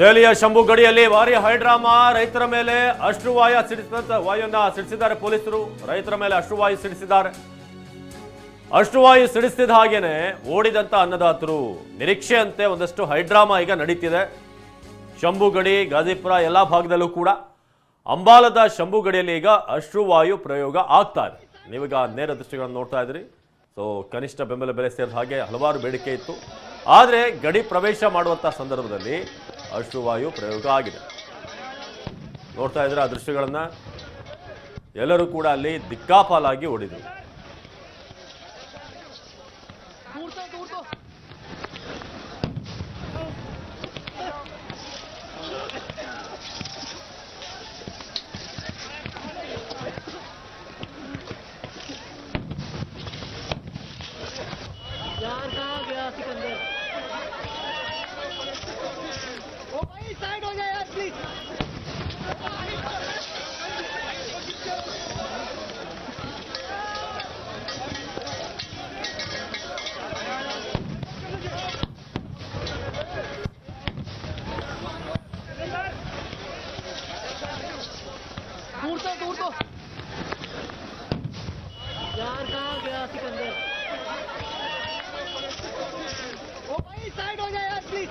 ದೆಹಲಿಯ ಶಂಭು ಗಡಿಯಲ್ಲಿ ಭಾರಿ ಹೈಡ್ರಾಮಾ, ರೈತರ ಮೇಲೆ ಅಶ್ರುವಾಯ ಸಿಡಿಸಿದಂತ ವಾಯುವನ್ನ ಸಿಡಿಸಿದ್ದಾರೆ ಪೊಲೀಸರು. ರೈತರ ಮೇಲೆ ಅಶ್ರುವಾಯು ಸಿಡಿಸಿದ್ದಾರೆ. ಅಶ್ರುವಾಯು ಸಿಡಿಸಿದ ಹಾಗೇನೆ ಓಡಿದಂತ ಅನ್ನದಾತರು. ನಿರೀಕ್ಷೆಯಂತೆ ಒಂದಷ್ಟು ಹೈಡ್ರಾಮಾ ಈಗ ನಡೀತಿದೆ. ಶಂಭು ಗಡಿ ಗಾಜಿಪುರ ಎಲ್ಲ ಭಾಗದಲ್ಲೂ ಕೂಡ ಅಂಬಾಲದ ಶಂಭು ಗಡಿಯಲ್ಲಿ ಈಗ ಅಶ್ರುವಾಯು ಪ್ರಯೋಗ ಆಗ್ತಾ ಇದೆ. ನೀವೀಗ ನೇರ ದೃಷ್ಟಿಗಳನ್ನು ನೋಡ್ತಾ ಇದ್ರಿ ಸೊ ಕನಿಷ್ಠ ಬೆಂಬಲ ಬೆಲೆ ಸೇರಿದ ಹಾಗೆ ಹಲವಾರು ಬೇಡಿಕೆ ಇತ್ತು. ಆದರೆ ಗಡಿ ಪ್ರವೇಶ ಮಾಡುವಂಥ ಸಂದರ್ಭದಲ್ಲಿ ಅಶ್ರುವಾಯು ಪ್ರಯೋಗ ಆಗಿದೆ. ನೋಡ್ತಾ ಇದ್ರೆ ಆ ದೃಶ್ಯಗಳನ್ನು ಎಲ್ಲರೂ ಕೂಡ ಅಲ್ಲಿ ದಿಕ್ಕಾಪಾಲಾಗಿ ಓಡಿದ್ರು. साइड हो जाए यार प्लीज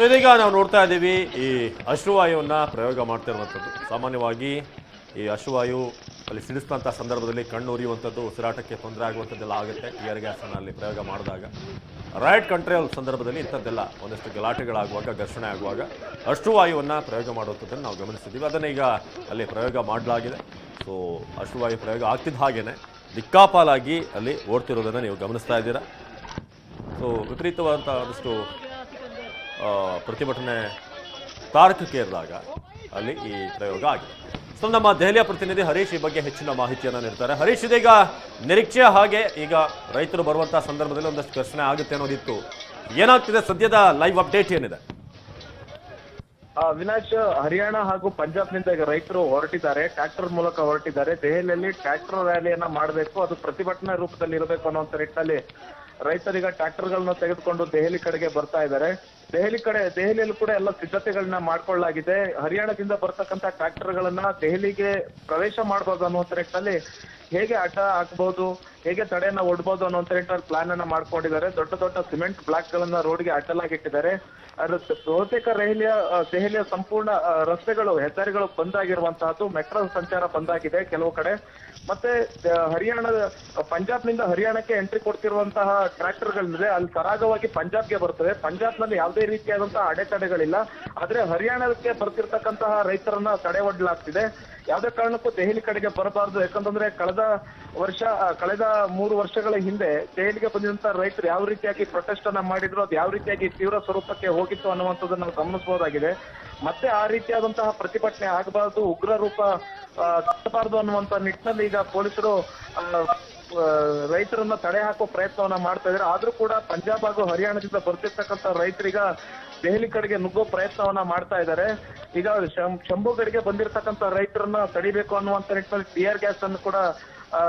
So ಇದೀಗ ನಾವು ನೋಡ್ತಾ ಇದ್ದೀವಿ ಈ ಅಶ್ರುವಾಯುವನ್ನು ಪ್ರಯೋಗ ಮಾಡ್ತಿರುವಂಥದ್ದು ಸಾಮಾನ್ಯವಾಗಿ ಈ ಅಶ್ರುವಾಯು ಅಲ್ಲಿ ಸಿಡಿಸಿದಂಥ ಸಂದರ್ಭದಲ್ಲಿ ಕಣ್ಣು ಉರಿಯುವಂಥದ್ದು, ಉಸಿರಾಟಕ್ಕೆ ತೊಂದರೆ ಆಗುವಂಥದ್ದೆಲ್ಲ ಆಗುತ್ತೆ ಏರ್ ಗ್ಯಾಸನ್ನು ಅಲ್ಲಿ ಪ್ರಯೋಗ ಮಾಡಿದಾಗ. ರೈಟ್ ಕಂಟ್ರೋಲ್ ಸಂದರ್ಭದಲ್ಲಿ ಇಂಥದ್ದೆಲ್ಲ ಒಂದಷ್ಟು ಗಲಾಟೆಗಳಾಗುವಾಗ, ಘರ್ಷಣೆ ಆಗುವಾಗ ಅಶ್ರುವಾಯುವನ್ನು ಪ್ರಯೋಗ ಮಾಡುವಂಥದ್ದನ್ನು ನಾವು ಗಮನಿಸಿದ್ದೀವಿ. ಅದನ್ನು ಈಗ ಅಲ್ಲಿ ಪ್ರಯೋಗ ಮಾಡಲಾಗಿದೆ. ಸೊ ಅಶ್ರುವಾಯು ಪ್ರಯೋಗ ಆಗ್ತಿದ್ದ ಹಾಗೇ ದಿಕ್ಕಾಪಾಲಾಗಿ ಅಲ್ಲಿ ಓಡ್ತಿರೋದನ್ನು ನೀವು ಗಮನಿಸ್ತಾ ಇದ್ದೀರಾ. ಸೊ ವಿಪರೀತವಾದಂಥ ಒಂದಷ್ಟು ಪ್ರತಿಭಟನೆ ತಾರಕಕ್ಕೇರಿದಾಗ ಅಲ್ಲಿ ಈ ಪ್ರಯೋಗ ಆಗಿದೆ. ಸೊ, ನಮ್ಮ ದೆಹಲಿಯ ಪ್ರತಿನಿಧಿ ಹರೀಶ್ ಈ ಬಗ್ಗೆ ಹೆಚ್ಚಿನ ಮಾಹಿತಿಯನ್ನು ನೀಡ್ತಾರೆ. ಹರೀಶ್, ಇದೀಗ ನಿರೀಕ್ಷೆ ಹಾಗೆ ಈಗ ರೈತರು ಬರುವಂತಹ ಸಂದರ್ಭದಲ್ಲಿ ಒಂದಷ್ಟು ಘರ್ಷಣೆ ಆಗುತ್ತೆ ಅನ್ನೋದಿತ್ತು. ಏನಾಗ್ತಿದೆ? ಸದ್ಯದ ಲೈವ್ ಅಪ್ಡೇಟ್ ಏನಿದೆ? ವಿನಾಶ್ ಹರಿಯಾಣ ಹಾಗೂ ಪಂಜಾಬ್ನಿಂದ ಈಗ ರೈತರು ಹೊರಟಿದ್ದಾರೆ. ಟ್ರ್ಯಾಕ್ಟರ್ ಮೂಲಕ ಹೊರಟಿದ್ದಾರೆ. ದೆಹಲಿಯಲ್ಲಿ ಟ್ರ್ಯಾಕ್ಟರ್ ರ್ಯಾಲಿಯನ್ನ ಮಾಡಬೇಕು, ಅದು ಪ್ರತಿಭಟನಾ ರೂಪದಲ್ಲಿ ಇರಬೇಕು ಅನ್ನುವಂತ ನಿಟ್ಟಿನಲ್ಲಿ ರೈತರೀಗ ಟ್ರ್ಯಾಕ್ಟರ್ಗಳನ್ನ ತೆಗೆದುಕೊಂಡು ದೆಹಲಿ ಕಡೆಗೆ ಬರ್ತಾ ಇದ್ದಾರೆ. ದೆಹಲಿ ಕಡೆ, ದೆಹಲಿಯಲ್ಲಿ ಕೂಡ ಎಲ್ಲ ಸಿದ್ಧತೆಗಳನ್ನ ಮಾಡ್ಕೊಳ್ಳಲಾಗಿದೆ. ಹರಿಯಾಣದಿಂದ ಬರ್ತಕ್ಕಂತ ಟ್ರ್ಯಾಕ್ಟರ್ಗಳನ್ನ ದೆಹಲಿಗೆ ಪ್ರವೇಶ ಮಾಡಬಹುದು ಅನ್ನುವಂತ ನಿಟ್ಟಿನಲ್ಲಿ ಹೇಗೆ ಅಡ್ಡ ಹಾಕ್ಬಹುದು ಹೇಗೆ ತಡೆಯನ್ನ ಒಡ್ಬೋದು ಅನ್ನುವಂತ ನಿಟ್ಟಿನಲ್ಲಿ ಪ್ಲಾನ್ ಅನ್ನ ಮಾಡ್ಕೊಂಡಿದ್ದಾರೆ. ದೊಡ್ಡ ದೊಡ್ಡ ಸಿಮೆಂಟ್ ಬ್ಲಾಕ್ ಗಳನ್ನ ರೋಡ್ಗೆ ಅಡ್ಡಲಾಗಿಟ್ಟಿದ್ದಾರೆ. ಅದ್ರ ಬಹುತೇಕ ರೈಲಿಯ ದೆಹಲಿಯ ಸಂಪೂರ್ಣ ರಸ್ತೆಗಳು, ಹೆದ್ದಾರಿಗಳು ಬಂದ್ ಆಗಿರುವಂತಹದ್ದು, ಮೆಟ್ರೋ ಸಂಚಾರ ಬಂದ್ ಆಗಿದೆ ಕೆಲವು ಕಡೆ. ಮತ್ತೆ ಹರಿಯಾಣದ ಪಂಜಾಬ್ನಿಂದ ಹರಿಯಾಣಕ್ಕೆ ಎಂಟ್ರಿ ಕೊಡ್ತಿರುವಂತಹ ಟ್ರ್ಯಾಕ್ಟರ್ಗಳಿದೆ ಅಲ್ಲಿ ಸರಾಗವಾಗಿ ಪಂಜಾಬ್ಗೆ ಬರ್ತದೆ. ಪಂಜಾಬ್ನಲ್ಲಿ ಯಾವುದೇ ರೀತಿಯಾದಂತಹ ಅಡೆತಡೆಗಳಿಲ್ಲ. ಆದ್ರೆ ಹರಿಯಾಣಕ್ಕೆ ಬರ್ತಿರ್ತಕ್ಕಂತಹ ರೈತರನ್ನ ತಡೆ ಒಡ್ಡಲಾಗ್ತಿದೆ ಯಾವುದೇ ಕಾರಣಕ್ಕೂ ದೆಹಲಿ ಕಡೆಗೆ ಬರಬಾರದು. ಯಾಕಂತಂದ್ರೆ ಕಳೆದ ವರ್ಷ ಕಳೆದ ಮೂರು ವರ್ಷಗಳ ಹಿಂದೆ ದೆಹಲಿಗೆ ಬಂದಿದಂತ ರೈತರು ಯಾವ ರೀತಿಯಾಗಿ ಪ್ರೊಟೆಸ್ಟ್ ಅನ್ನ ಮಾಡಿದ್ರು, ಅದು ಯಾವ ರೀತಿಯಾಗಿ ತೀವ್ರ ಸ್ವರೂಪಕ್ಕೆ ಹೋಗಿತ್ತು ಅನ್ನುವಂಥದ್ದನ್ನ ನಾವು ಗಮನಿಸಬಹುದಾಗಿದೆ. ಮತ್ತೆ ಆ ರೀತಿಯಾದಂತಹ ಪ್ರತಿಭಟನೆ ಆಗಬಾರದು ಉಗ್ರ ರೂಪ ಕಟ್ಟಬಾರದು ಅನ್ನುವಂತ ನಿಟ್ಟಿನಲ್ಲಿ ಈಗ ಪೊಲೀಸರು ರೈತರನ್ನ ತಡೆ ಹಾಕುವ ಪ್ರಯತ್ನವನ್ನ ಮಾಡ್ತಾ ಇದ್ದಾರೆ. ಆದ್ರೂ ಕೂಡ ಪಂಜಾಬ್ ಹಾಗೂ ಹರಿಯಾಣದಿಂದ ಬರ್ತಿರ್ತಕ್ಕಂಥ ರೈತರೀಗ ದೆಹಲಿ ಕಡೆಗೆ ನುಗ್ಗೋ ಪ್ರಯತ್ನವನ್ನ ಮಾಡ್ತಾ ಇದ್ದಾರೆ. ಈಗ ಶಂಭು ಕಡೆಗೆ ಬಂದಿರತಕ್ಕಂತ ರೈತರನ್ನ ತಡಿಬೇಕು ಅನ್ನುವಂತ ನಿಟ್ಟಿನಲ್ಲಿ ಟಿಯರ್ ಗ್ಯಾಸ್ ಅನ್ನು ಕೂಡ ಆ,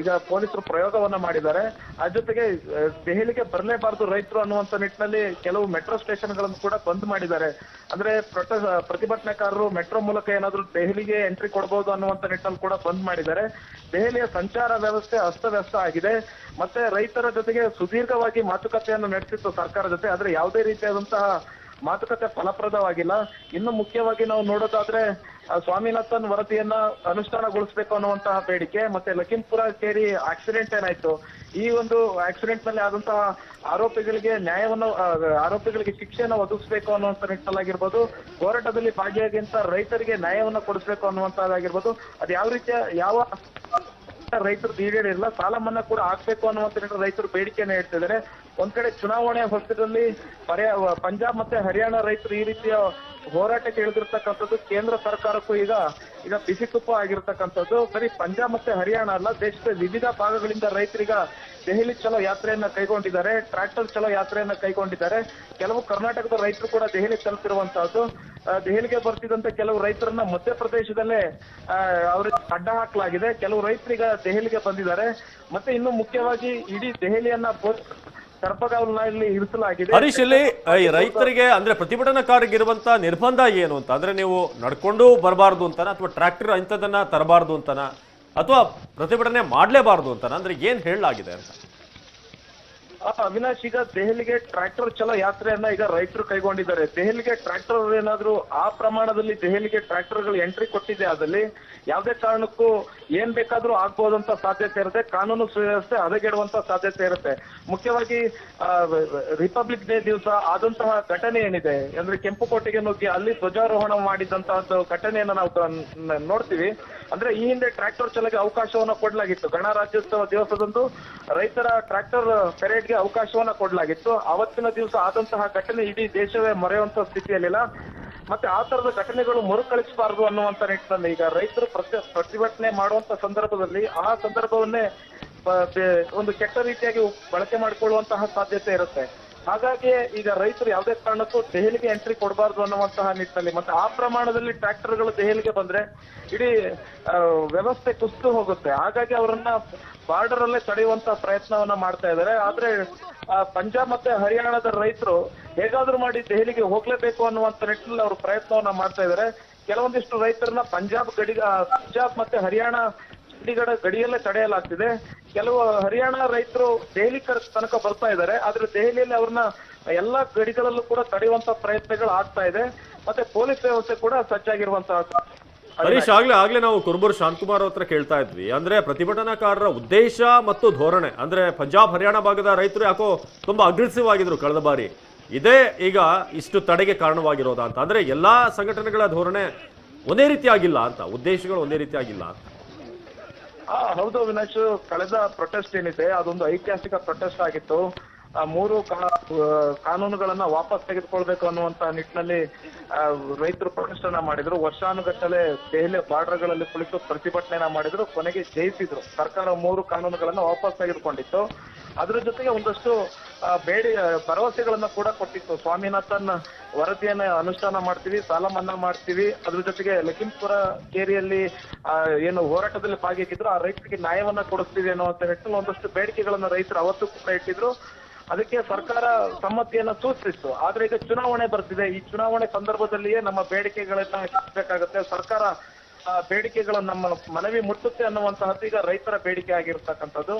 ಈಗ ಪೊಲೀಸರು ಪ್ರಯೋಗವನ್ನ ಮಾಡಿದ್ದಾರೆ. ಅದ್ರ ಜೊತೆಗೆ ಆ, ದೆಹಲಿಗೆ ಬರಲೇಬಾರದು ರೈತರು ಅನ್ನುವಂತ ನಿಟ್ಟಿನಲ್ಲಿ ಕೆಲವು ಮೆಟ್ರೋ ಸ್ಟೇಷನ್ಗಳನ್ನು ಕೂಡ ಬಂದ್ ಮಾಡಿದ್ದಾರೆ. ಅಂದ್ರೆ ಪ್ರತಿಭಟನಾಕಾರರು ಮೆಟ್ರೋ ಮೂಲಕ ಏನಾದ್ರೂ ದೆಹಲಿಗೆ ಎಂಟ್ರಿ ಕೊಡಬಹುದು ಅನ್ನುವಂತ ನಿಟ್ಟಿನಲ್ಲಿ ಕೂಡ ಬಂದ್ ಮಾಡಿದ್ದಾರೆ. ದೆಹಲಿಯ ಸಂಚಾರ ವ್ಯವಸ್ಥೆ ಅಸ್ತವ್ಯಸ್ತ ಆಗಿದೆ. ಮತ್ತೆ ರೈತರ ಜೊತೆಗೆ ಸುದೀರ್ಘವಾಗಿ ಮಾತುಕತೆಯನ್ನು ನಡೆಸಿತ್ತು ಸರ್ಕಾರ ಜೊತೆ. ಆದ್ರೆ ಯಾವುದೇ ರೀತಿಯಾದಂತಹ ಮಾತುಕತೆ ಫಲಪ್ರದವಾಗಿಲ್ಲ. ಇನ್ನು ಮುಖ್ಯವಾಗಿ ನಾವು ನೋಡೋದಾದ್ರೆ ಸ್ವಾಮಿನಾಥನ್ ವರದಿಯನ್ನ ಅನುಷ್ಠಾನಗೊಳಿಸಬೇಕು ಅನ್ನುವಂತಹ ಬೇಡಿಕೆ, ಮತ್ತೆ ಲಖೀಂಪುರ ಸೇರಿ ಆಕ್ಸಿಡೆಂಟ್ ಏನಾಯ್ತು, ಈ ಒಂದು ಆಕ್ಸಿಡೆಂಟ್ನಲ್ಲಿ ಆದಂತಹ ಆರೋಪಿಗಳಿಗೆ ನ್ಯಾಯವನ್ನು ಆರೋಪಿಗಳಿಗೆ ಶಿಕ್ಷೆಯನ್ನು ಒದಗಿಸಬೇಕು ಅನ್ನುವಂತ ನಿಟ್ಟಿನಲ್ಲಾಗಿರ್ಬೋದು, ಹೋರಾಟದಲ್ಲಿ ಭಾಗಿಯಾಗಿಂತ ರೈತರಿಗೆ ನ್ಯಾಯವನ್ನು ಕೊಡಿಸಬೇಕು ಅನ್ನುವಂತದ್ದಾಗಿರ್ಬೋದು ಅದು ಯಾವ ರೀತಿಯ, ಯಾವ ರೈತರು ಈಡೇರಿಲ್ಲ ಸಾಲ ಮನ್ನಾ ಕೂಡ ಆಗ್ಬೇಕು ಅನ್ನುವಂತ ರೈತರು ಬೇಡಿಕೆಯನ್ನು ಹೇಳ್ತಿದ್ದಾರೆ. ಒಂದ್ ಕಡೆ ಚುನಾವಣೆ ಹೊಸದಲ್ಲಿ ಪಂಜಾಬ್ ಮತ್ತೆ ಹರಿಯಾಣ ರೈತರು ಈ ರೀತಿಯ ಹೋರಾಟಕ್ಕೆ ಇಳಿದಿರ್ತಕ್ಕಂಥದ್ದು ಕೇಂದ್ರ ಸರ್ಕಾರಕ್ಕೂ ಈಗ ಈಗ ಬಿಸಿ ತುಪ್ಪ ಆಗಿರ್ತಕ್ಕಂಥದ್ದು, ಬರೀ ಪಂಜಾಬ್ ಮತ್ತೆ ಹರಿಯಾಣ ಅಲ್ಲ, ದೇಶದ ವಿವಿಧ ಭಾಗಗಳಿಂದ ರೈತರಿಗ ದೆಹಲಿ ಚಲೋ ಯಾತ್ರೆಯನ್ನ ಕೈಗೊಂಡಿದ್ದಾರೆ, ಟ್ರ್ಯಾಕ್ಟರ್ ಚಲೋ ಯಾತ್ರೆಯನ್ನ ಕೈಗೊಂಡಿದ್ದಾರೆ. ಕೆಲವು ಕರ್ನಾಟಕದ ರೈತರು ಕೂಡ ದೆಹಲಿ ತಲುಪಿರುವಂತಹದ್ದು ದೆಹಲಿಗೆ ಬರ್ತಿದ್ದಂತ ಕೆಲವು ರೈತರನ್ನ ಮಧ್ಯಪ್ರದೇಶದಲ್ಲೇ ಅವ್ರಿಗೆ ಅಡ್ಡ ಹಾಕಲಾಗಿದೆ. ಕೆಲವು ರೈತರಿಗ ದೆಹಲಿಗೆ ಬಂದಿದ್ದಾರೆ. ಮತ್ತೆ ಇನ್ನು ಮುಖ್ಯವಾಗಿ ಇಡೀ ದೆಹಲಿಯನ್ನ ಸರ್ಪಗಾವಲಿನಲ್ಲಿ ಇರಿಸಲಾಗಿದೆ. ಹರೀಶ್ ಇಲ್ಲಿ ಈ ರೈತರಿಗೆ ಅಂದ್ರೆ ಪ್ರತಿಭಟನಾಕಾರರಿಗೆ ಇರುವಂತ ನಿರ್ಬಂಧ ಏನು ಅಂತ ಅಂದ್ರೆ ನೀವು ನಡ್ಕೊಂಡು ಬರಬಾರ್ದು ಅಂತಾನ ಅಥವಾ ಟ್ರ್ಯಾಕ್ಟರ್ ಇಂಥದನ್ನ ತರಬಾರ್ದು ಅಂತಾನ ಅಥವಾ ಪ್ರತಿಭಟನೆ ಮಾಡಲೇಬಾರ್ದು ಅಂತಾನ? ಅಂದ್ರೆ ಏನ್ ಹೇಳಲಾಗಿದೆ ಅಂತ? ಅವಿನಾಶ್, ಈಗ ದೆಹಲಿಗೆ ಟ್ರ್ಯಾಕ್ಟರ್ ಚಲೋ ಯಾತ್ರೆಯನ್ನ ಈಗ ರೈತರು ಕೈಗೊಂಡಿದ್ದಾರೆ. ದೆಹಲಿಗೆ ಟ್ರ್ಯಾಕ್ಟರ್ ಏನಾದ್ರೂ ಆ ಪ್ರಮಾಣದಲ್ಲಿ ದೆಹಲಿಗೆ ಟ್ರ್ಯಾಕ್ಟರ್ಗಳು ಎಂಟ್ರಿ ಕೊಟ್ಟಿದೆ ಅದಲ್ಲಿ, ಯಾವುದೇ ಕಾರಣಕ್ಕೂ ಏನ್ ಬೇಕಾದ್ರೂ ಆಗ್ಬೋದಂತ ಸಾಧ್ಯತೆ ಇರುತ್ತೆ. ಕಾನೂನು ಸುವ್ಯವಸ್ಥೆ ಹದಗೆಡುವಂತ ಸಾಧ್ಯತೆ ಇರುತ್ತೆ. ಮುಖ್ಯವಾಗಿ ರಿಪಬ್ಲಿಕ್ ಡೇ ದಿವಸ ಆದಂತಹ ಘಟನೆ ಏನಿದೆ, ಅಂದ್ರೆ ಕೆಂಪುಕೋಟೆಗೆ ನುಗ್ಗಿ ಅಲ್ಲಿ ಧ್ವಜಾರೋಹಣ ಮಾಡಿದಂತಹ ಘಟನೆಯನ್ನ ನಾವು ನೋಡ್ತೀವಿ. ಅಂದ್ರೆ ಈ ಹಿಂದೆ ಟ್ರ್ಯಾಕ್ಟರ್ ಚಲಗೆ ಅವಕಾಶವನ್ನ ಕೊಡಲಾಗಿತ್ತು. ಗಣರಾಜ್ಯೋತ್ಸವ ದಿವಸದಂದು ರೈತರ ಟ್ರ್ಯಾಕ್ಟರ್ ಪೆರೇಡ್ಗೆ ಅವಕಾಶವನ್ನ ಕೊಡಲಾಗಿತ್ತು. ಅವತ್ತಿನ ದಿವಸ ಆದಂತಹ ಘಟನೆ ಇಡೀ ದೇಶವೇ ಮರೆಯುವಂತ ಸ್ಥಿತಿಯಲ್ಲಿಲ್ಲ. ಮತ್ತೆ ಆ ತರದ ಘಟನೆಗಳು ಮರುಕಳಿಸಬಾರದು ಅನ್ನುವಂತ ನಿಟ್ಟಿನಲ್ಲಿ ಈಗ ರೈತರು ಪ್ರತಿ ಪ್ರತಿಭಟನೆ ಮಾಡುವಂತ ಸಂದರ್ಭದಲ್ಲಿ ಆ ಸಂದರ್ಭವನ್ನೇ ಒಂದು ಕೆಟ್ಟ ರೀತಿಯಾಗಿ ಬಳಕೆ ಮಾಡಿಕೊಳ್ಳುವಂತಹ ಸಾಧ್ಯತೆ ಇರುತ್ತೆ. ಹಾಗಾಗಿ ಈಗ ರೈತರು ಯಾವುದೇ ಕಾರಣಕ್ಕೂ ದೆಹಲಿಗೆ ಎಂಟ್ರಿ ಕೊಡಬಾರ್ದು ಅನ್ನುವಂತಹ ನಿಟ್ಟಿನಲ್ಲಿ, ಮತ್ತೆ ಆ ಪ್ರಮಾಣದಲ್ಲಿ ಟ್ರ್ಯಾಕ್ಟರ್ಗಳು ದೆಹಲಿಗೆ ಬಂದ್ರೆ ಇಡೀ ವ್ಯವಸ್ಥೆ ಕುಸಿದು ಹೋಗುತ್ತೆ. ಹಾಗಾಗಿ ಅವರನ್ನ ಬಾರ್ಡರ್ ಅಲ್ಲೇ ತಡೆಯುವಂತ ಪ್ರಯತ್ನವನ್ನ ಮಾಡ್ತಾ ಇದ್ದಾರೆ. ಆದ್ರೆ ಪಂಜಾಬ್ ಮತ್ತೆ ಹರಿಯಾಣದ ರೈತರು ಹೇಗಾದ್ರೂ ಮಾಡಿ ದೆಹಲಿಗೆ ಹೋಗ್ಲೇಬೇಕು ಅನ್ನುವಂತ ನಿಟ್ಟಿನಲ್ಲಿ ಅವರು ಪ್ರಯತ್ನವನ್ನ ಮಾಡ್ತಾ ಇದ್ದಾರೆ. ಕೆಲವೊಂದಿಷ್ಟು ರೈತರನ್ನ ಪಂಜಾಬ್ ಗಡಿ ಪಂಜಾಬ್ ಮತ್ತೆ ಹರಿಯಾಣ ಚಂಡೀಗಢ ಗಡಿಯಲ್ಲೇ ತಡೆಯಲಾಗ್ತಿದೆ. ಕೆಲವು ಹರಿಯಾಣ ರೈತರು ದೆಹಲಿ ತನಕ ಬರ್ತಾ ಇದ್ದಾರೆ. ಆದ್ರೆ ದೆಹಲಿಯಲ್ಲಿ ಅವ್ರನ್ನ ಎಲ್ಲಾ ಗಡಿಗಳಲ್ಲೂ ಕೂಡ ತಡೆಯುವಂತ ಪ್ರಯತ್ನಗಳು ಆಗ್ತಾ ಇದೆ. ಮತ್ತೆ ಪೊಲೀಸ್ ವ್ಯವಸ್ಥೆ ಕೂಡ ಸಜ್ಜಾಗಿರುವಂತಹ ಹರೀಶ್, ಆಗ್ಲೇ ಆಗ್ಲೇ ನಾವು ಕುರ್ಬೂರ್ ಶಾಂತಕುಮಾರ್ ಹತ್ರ ಕೇಳ್ತಾ ಇದ್ವಿ. ಅಂದ್ರೆ ಪ್ರತಿಭಟನಾಕಾರರ ಉದ್ದೇಶ ಮತ್ತು ಧೋರಣೆ. ಅಂದ್ರೆ ಪಂಜಾಬ್, ಹರಿಯಾಣ ಭಾಗದ ರೈತರು ಯಾಕೋ ತುಂಬಾ ಅಗ್ರೆಸಿವ್ ಆಗಿದ್ರು ಕಳೆದ ಬಾರಿ. ಇದೇ ಈಗ ಇಷ್ಟು ತಡೆಗೆ ಕಾರಣವಾಗಿರೋದಾ ಅಂತ ಅಂದ್ರೆ ಎಲ್ಲಾ ಸಂಘಟನೆಗಳ ಧೋರಣೆ ಒಂದೇ ರೀತಿ ಆಗಿಲ್ಲ ಅಂತ. ಉದ್ದೇಶಗಳು ಒಂದೇ ರೀತಿ ಆಗಿಲ್ಲ ಅಂತ. ಆ, ಹೌದು ಅವಿನಾಶ್ ಕಳೆದ ಪ್ರೊಟೆಸ್ಟ್ ಏನಿದೆ ಅದೊಂದು ಐತಿಹಾಸಿಕ ಪ್ರೊಟೆಸ್ಟ್ ಆಗಿತ್ತು. ಆ, ಮೂರು ಕಾನೂನುಗಳನ್ನ ವಾಪಸ್ ತೆಗೆದುಕೊಳ್ಬೇಕು ಅನ್ನುವಂತ ನಿಟ್ಟಿನಲ್ಲಿ ರೈತರು ಪ್ರೊಟೆಸ್ಟ್ ಅನ್ನ ಮಾಡಿದ್ರು. ವರ್ಷಾನುಗಟ್ಟಲೆ ದೆಹಲಿ ಬಾರ್ಡರ್ಗಳಲ್ಲಿ ಕುಳಿತು ಪ್ರತಿಭಟನೆಯನ್ನ ಮಾಡಿದ್ರು. ಕೊನೆಗೆ ಜಯಿಸಿದ್ರು. ಸರ್ಕಾರ ಮೂರು ಕಾನೂನುಗಳನ್ನ ವಾಪಸ್ ತೆಗೆದುಕೊಂಡಿತ್ತು. ಅದ್ರ ಜೊತೆಗೆ ಒಂದಷ್ಟು ಬೇಡಿ ಭರವಸೆಗಳನ್ನ ಕೂಡ ಕೊಟ್ಟಿತ್ತು. ಸ್ವಾಮಿನಾಥನ್ ವರದಿಯನ್ನ ಅನುಷ್ಠಾನ ಮಾಡ್ತೀವಿ ಸಾಲ ಮನ್ನಾ ಮಾಡ್ತೀವಿ. ಅದ್ರ ಜೊತೆಗೆ ಲಖೀಂಪುರ ಕೇರಿಯಲ್ಲಿ ಏನು ಹೋರಾಟದಲ್ಲಿ ಭಾಗಿಯಾಗಿದ್ರು, ಆ ರೈತರಿಗೆ ನ್ಯಾಯವನ್ನ ಕೊಡಿಸ್ತೀವಿ ಅನ್ನುವಂತ ನಿಟ್ಟಿನಲ್ಲಿ ಒಂದಷ್ಟು ಬೇಡಿಕೆಗಳನ್ನ ರೈತರು ಅವತ್ತು ಕೂಡ ಇಟ್ಟಿದ್ರು. ಅದಕ್ಕೆ ಸರ್ಕಾರ ಸಮ್ಮತಿಯನ್ನ ಸೂಚಿಸಿತ್ತು. ಆದ್ರೆ ಈಗ ಚುನಾವಣೆ ಬರ್ತಿದೆ. ಈ ಚುನಾವಣೆ ಸಂದರ್ಭದಲ್ಲಿಯೇ ನಮ್ಮ ಬೇಡಿಕೆಗಳನ್ನ ಹೆಚ್ಚಿಸಬೇಕಾಗುತ್ತೆ. ಸರ್ಕಾರ ಬೇಡಿಕೆಗಳು ನಮ್ಮ ಮನವಿ ಮುಟ್ಟುತ್ತೆ ಅನ್ನುವಂತಹದ್ದು ಈಗ ರೈತರ ಬೇಡಿಕೆ ಆಗಿರ್ತಕ್ಕಂಥದ್ದು.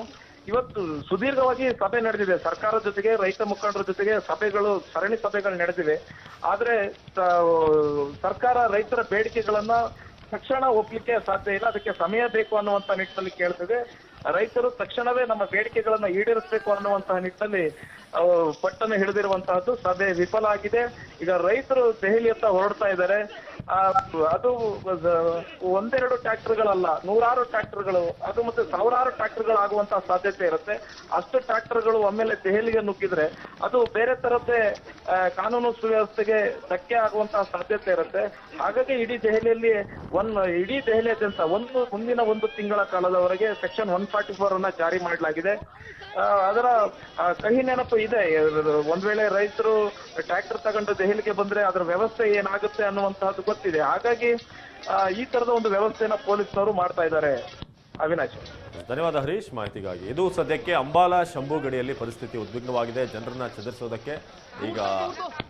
ಇವತ್ತು ಸುದೀರ್ಘವಾಗಿ ಸಭೆ ನಡೆದಿದೆ. ಸರ್ಕಾರದ ಜೊತೆಗೆ, ರೈತ ಮುಖಂಡರ ಜೊತೆಗೆ ಸಭೆಗಳು, ಸರಣಿ ಸಭೆಗಳು ನಡೆದಿವೆ. ಆದ್ರೆ ಸರ್ಕಾರ ರೈತರ ಬೇಡಿಕೆಗಳನ್ನ ತಕ್ಷಣ ಒಪ್ಲಿಕ್ಕೆ ಸಾಧ್ಯ ಇಲ್ಲ. ಅದಕ್ಕೆ ಸಮಯ ಬೇಕು ಅನ್ನುವಂತ ನಿಟ್ಟಿನಲ್ಲಿ ಕೇಳ್ತಿದೆ. ರೈತರು ತಕ್ಷಣವೇ ನಮ್ಮ ಬೇಡಿಕೆಗಳನ್ನ ಈಡೇರಿಸಬೇಕು ಅನ್ನುವಂತಹ ನಿಟ್ಟಿನಲ್ಲಿ ಪಟ್ಟನ್ನು ಹಿಡಿದಿರುವಂತಹದ್ದು ಸಭೆ ವಿಫಲ ಆಗಿದೆ. ಈಗ ರೈತರು ದೆಹಲಿಯತ್ತ ಹೊರಡ್ತಾ ಇದ್ದಾರೆ. ಅದು ಒಂದೆರಡು ಟ್ರ್ಯಾಕ್ಟರ್ಗಳಲ್ಲ ನೂರಾರು ಟ್ರ್ಯಾಕ್ಟರ್ಗಳು ಅದು ಮತ್ತೆ ಸಾವಿರಾರು ಟ್ರ್ಯಾಕ್ಟರ್ಗಳು ಆಗುವಂತಹ ಸಾಧ್ಯತೆ ಇರುತ್ತೆ. ಅಷ್ಟು ಟ್ರ್ಯಾಕ್ಟರ್ಗಳು ಒಮ್ಮೆಲೆ ದೆಹಲಿಗೆ ನುಗ್ಗಿದ್ರೆ ಅದು ಬೇರೆ ತರದ್ದೇ ಕಾನೂನು ಸುವ್ಯವಸ್ಥೆಗೆ ಧಕ್ಕೆ ಆಗುವಂತಹ ಸಾಧ್ಯತೆ ಇರುತ್ತೆ. ಹಾಗಾಗಿ ಇಡೀ ದೆಹಲಿಯಲ್ಲಿ ಒನ್, ಇಡೀ ದೆಹಲಿಯಾದ್ಯಂತ ಒಂದು ಮುಂದಿನ ಒಂದು ತಿಂಗಳ ಕಾಲದವರೆಗೆ ಸೆಕ್ಷನ್ ಒನ್ ಫಾರ್ಟಿ ಫೋರ್ ಅನ್ನ ಜಾರಿ ಮಾಡಲಾಗಿದೆ. ಅದರ ಕಹಿ ನೆನಪು ಇದೆ. ಒಂದ್ ವೇಳೆ ರೈತರು ಟ್ರ್ಯಾಕ್ಟರ್ ತಗೊಂಡು ದೆಹಲಿಗೆ ಬಂದ್ರೆ ಅದರ ವ್ಯವಸ್ಥೆ ಏನಾಗುತ್ತೆ ಅನ್ನುವಂತಹದ್ದು ಗೊತ್ತಿದೆ. ಹಾಗಾಗಿ ಈ ತರದ ಒಂದು ವ್ಯವಸ್ಥೆಯನ್ನ ಪೊಲೀಸ್ನವರು ಮಾಡ್ತಾ ಇದ್ದಾರೆ. ಅವಿನಾಶ್. ಧನ್ಯವಾದ ಹರೀಶ್ ಮಾಹಿತಿಗಾಗಿ. ಇದು ಸದ್ಯಕ್ಕೆ ಅಂಬಾಲ ಶಂಭು ಗಡಿಯಲ್ಲಿ ಪರಿಸ್ಥಿತಿ ಉದ್ವಿಗ್ನವಾಗಿದೆ. ಜನರನ್ನ ಚದುರಿಸೋದಕ್ಕೆ ಈಗ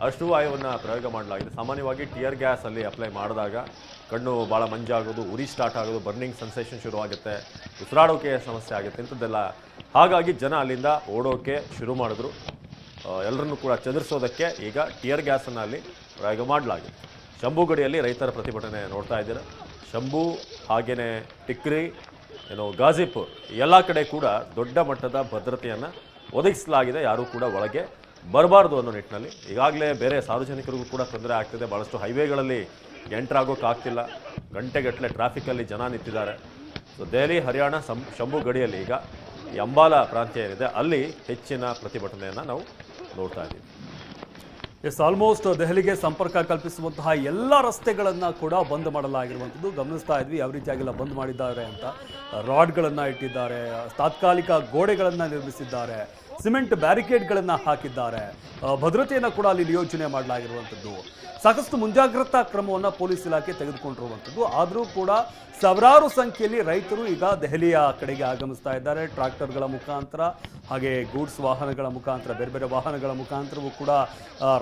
ಅಶ್ರುವಾಯುವನ್ನ ಪ್ರಯೋಗ ಮಾಡಲಾಗಿದೆ. ಸಾಮಾನ್ಯವಾಗಿ ಟಿಯರ್ ಗ್ಯಾಸ್ ಅಲ್ಲಿ ಅಪ್ಲೈ ಮಾಡಿದಾಗ ಕಣ್ಣು ಭಾಳ ಮಂಜಾಗೋದು, ಉರಿ ಸ್ಟಾರ್ಟ್ ಆಗೋದು, ಬರ್ನಿಂಗ್ ಸೆನ್ಸೇಷನ್ ಶುರುವಾಗುತ್ತೆ ಉಸಿರಾಡೋಕೆ ಸಮಸ್ಯೆ ಆಗುತ್ತೆ ಇಂಥದ್ದೆಲ್ಲ. ಹಾಗಾಗಿ ಜನ ಅಲ್ಲಿಂದ ಓಡೋಕೆ ಶುರು ಮಾಡಿದ್ರು. ಎಲ್ಲರನ್ನೂ ಕೂಡ ಚದುರಿಸೋದಕ್ಕೆ ಈಗ ಟಿಯರ್ ಗ್ಯಾಸನ್ನು ಅಲ್ಲಿ ಪ್ರಯೋಗ ಮಾಡಲಾಗಿದೆ. ಶಂಭು ಗಡಿಯಲ್ಲಿ ರೈತರ ಪ್ರತಿಭಟನೆ ನೋಡ್ತಾ ಇದ್ದೀರಾ. ಶಂಭು ಹಾಗೆಯೇ ಟಿಕ್ರಿ ಏನು ಗಾಜಿಪುರ್ ಎಲ್ಲ ಕಡೆ ಕೂಡ ದೊಡ್ಡ ಮಟ್ಟದ ಭದ್ರತೆಯನ್ನು ಒದಗಿಸಲಾಗಿದೆ. ಯಾರೂ ಕೂಡ ಒಳಗೆ ಬರಬಾರ್ದು ಅನ್ನೋ ನಿಟ್ಟಿನಲ್ಲಿ. ಈಗಾಗಲೇ ಬೇರೆ ಸಾರ್ವಜನಿಕರಿಗೂ ಕೂಡ ತೊಂದರೆ ಆಗ್ತಿದೆ. ಭಾಳಷ್ಟು ಹೈವೇಗಳಲ್ಲಿ ಎಂಟರ್ ಆಗೋಕ್ಕಾಗ್ತಿಲ್ಲ ಗಂಟೆಗಟ್ಟಲೆ ಟ್ರಾಫಿಕಲ್ಲಿ ಜನ ನಿಂತಿದ್ದಾರೆ. ಸೊ ದೆಹಲಿ, ಹರಿಯಾಣ, ಸಂ, ಶಂಭು ಗಡಿಯಲ್ಲಿ ಈಗ ಅಂಬಾಲ ಪ್ರಾಂತ್ಯ ಏನಿದೆ, ಅಲ್ಲಿ ಹೆಚ್ಚಿನ ಪ್ರತಿಭಟನೆಯನ್ನು ನಾವು ನೋಡ್ತಾ ಇದ್ದೀವಿ. ಎಸ್ ಆಲ್ಮೋಸ್ಟ್ ದೆಹಲಿಗೆ ಸಂಪರ್ಕ ಕಲ್ಪಿಸುವಂತಹ ಎಲ್ಲ ರಸ್ತೆಗಳನ್ನು ಕೂಡ ಬಂದ್ ಮಾಡಲಾಗಿರುವಂಥದ್ದು. ಗಮನಿಸ್ತಾ ಇದ್ವಿ, ಯಾವ ರೀತಿಯಾಗಿಲ್ಲ ಬಂದ್ ಮಾಡಿದ್ದಾರೆ ಅಂತ. ರಾಡ್ಗಳನ್ನು ಇಟ್ಟಿದ್ದಾರೆ, ತಾತ್ಕಾಲಿಕ ಗೋಡೆಗಳನ್ನು ನಿರ್ಮಿಸಿದ್ದಾರೆ. ಸಿಮೆಂಟ್ ಬ್ಯಾರಿಕೇಡ್ಗಳನ್ನು ಹಾಕಿದ್ದಾರೆ. ಭದ್ರತೆಯನ್ನು ಕೂಡ ಅಲ್ಲಿ ನಿಯೋಜನೆ ಮಾಡಲಾಗಿರುವಂಥದ್ದು. ಸಾಕಷ್ಟು ಮುಂಜಾಗ್ರತಾ ಕ್ರಮವನ್ನು ಪೊಲೀಸ್ ಇಲಾಖೆ ತೆಗೆದುಕೊಂಡಿರುವಂಥದ್ದು. ಆದರೂ ಕೂಡ ಸಾವಿರಾರು ಸಂಖ್ಯೆಯಲ್ಲಿ ರೈತರು ಈಗ ದೆಹಲಿಯ ಕಡೆಗೆ ಆಗಮಿಸ್ತಾ ಇದ್ದಾರೆ. ಟ್ರಾಕ್ಟರ್ಗಳ ಮುಖಾಂತರ, ಹಾಗೆ ಗೂಡ್ಸ್ ವಾಹನಗಳ ಮುಖಾಂತರ, ಬೇರೆ ಬೇರೆ ವಾಹನಗಳ ಮುಖಾಂತರವೂ ಕೂಡ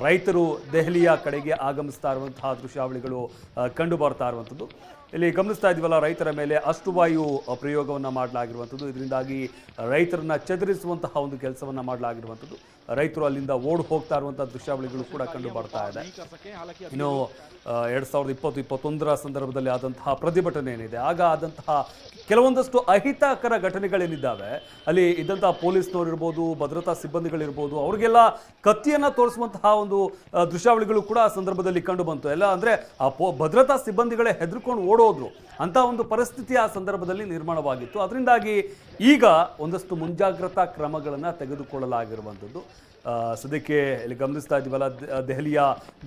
ರೈತರು ದೆಹಲಿಯ ಕಡೆಗೆ ಆಗಮಿಸ್ತಾ ಇರುವಂತಹ ದೃಶ್ಯಾವಳಿಗಳು ಕಂಡು ಬರ್ತಾ ಇರುವಂಥದ್ದು. ಇಲ್ಲಿ ಗಮನಿಸ್ತಾ ಇದೀವಲ್ಲ ರೈತರ ಮೇಲೆ ಅಷ್ಟುವಾಯು ಪ್ರಯೋಗವನ್ನು ಪ್ರಯೋಗವನ್ನ ಮಾಡಲಾಗಿರುವಂಥದ್ದು. ಇದರಿಂದಾಗಿ ರೈತರನ್ನ ಚದುರಿಸುವಂತಹ ಒಂದು ಕೆಲಸವನ್ನು ಮಾಡಲಾಗಿರುವಂಥದ್ದು. ರೈತರು ಅಲ್ಲಿಂದ ಓಡ್ ಹೋಗ್ತಾ ಇರುವಂತಹ ದೃಶ್ಯಾವಳಿಗಳು ಕೂಡ ಕಂಡು ಬರ್ತಾ ಇದೆ. ಇನ್ನು ಎರಡ್ ಸಾವಿರದ ಇಪ್ಪತ್ತು, ಇಪ್ಪತ್ತೊಂದರ ಸಂದರ್ಭದಲ್ಲಿ ಆದಂತಹ ಪ್ರತಿಭಟನೆ ಏನಿದೆ, ಆಗ ಆದಂತಹ ಕೆಲವೊಂದಷ್ಟು ಅಹಿತಕರ ಘಟನೆಗಳೇನಿದ್ದಾವೆ, ಅಲ್ಲಿ ಇದ್ದಂತಹ ಪೊಲೀಸ್ನವರಿರ್ಬೋದು ಭದ್ರತಾ ಸಿಬ್ಬಂದಿಗಳಿರ್ಬೋದು, ಅವ್ರಿಗೆಲ್ಲ ಕತ್ತಿಯನ್ನ ತೋರಿಸುವಂತಹ ಒಂದು ದೃಶ್ಯಾವಳಿಗಳು ಕೂಡ ಆ ಸಂದರ್ಭದಲ್ಲಿ ಕಂಡು ಬಂತು. ಎಲ್ಲ ಅಂದ್ರೆ, ಆ ಪೊ, ಭದ್ರತಾ ಸಿಬ್ಬಂದಿಗಳೇ ಹೆದರ್ಕೊಂಡು ಓಡೋದ್ರು. ಅಂತ ಒಂದು ಪರಿಸ್ಥಿತಿ ಆ ಸಂದರ್ಭದಲ್ಲಿ ನಿರ್ಮಾಣವಾಗಿತ್ತು. ಅದರಿಂದಾಗಿ ಈಗ ಒಂದಷ್ಟು ಮುಂಜಾಗ್ರತಾ ಕ್ರಮಗಳನ್ನು ತೆಗೆದುಕೊಳ್ಳಲಾಗಿರುವಂಥದ್ದು. ಸದ್ಯಕ್ಕೆ ಇಲ್ಲಿ ಗಮನಿಸ್ತಾ ಇದ್ದೀವಲ್ಲ ದೆಹಲಿಯ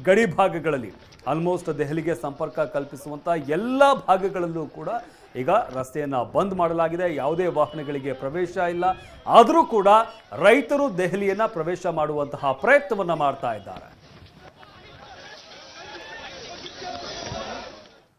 ಗಡಿ ಭಾಗಗಳಲ್ಲಿ. ಆಲ್ಮೋಸ್ಟ್ ದೆಹಲಿಗೆ ಸಂಪರ್ಕ ಕಲ್ಪಿಸುವಂಥ ಎಲ್ಲ ಭಾಗಗಳಲ್ಲೂ ಕೂಡ ಈಗ ರಸ್ತೆಯನ್ನು ಬಂದ್ ಮಾಡಲಾಗಿದೆ. ಯಾವುದೇ ವಾಹನಗಳಿಗೆ ಪ್ರವೇಶ ಇಲ್ಲ. ಆದರೂ ಕೂಡ ರೈತರು ದೆಹಲಿಯನ್ನು ಪ್ರವೇಶ ಮಾಡುವಂತಹ ಪ್ರಯತ್ನವನ್ನು ಮಾಡ್ತಾ ಇದ್ದಾರೆ.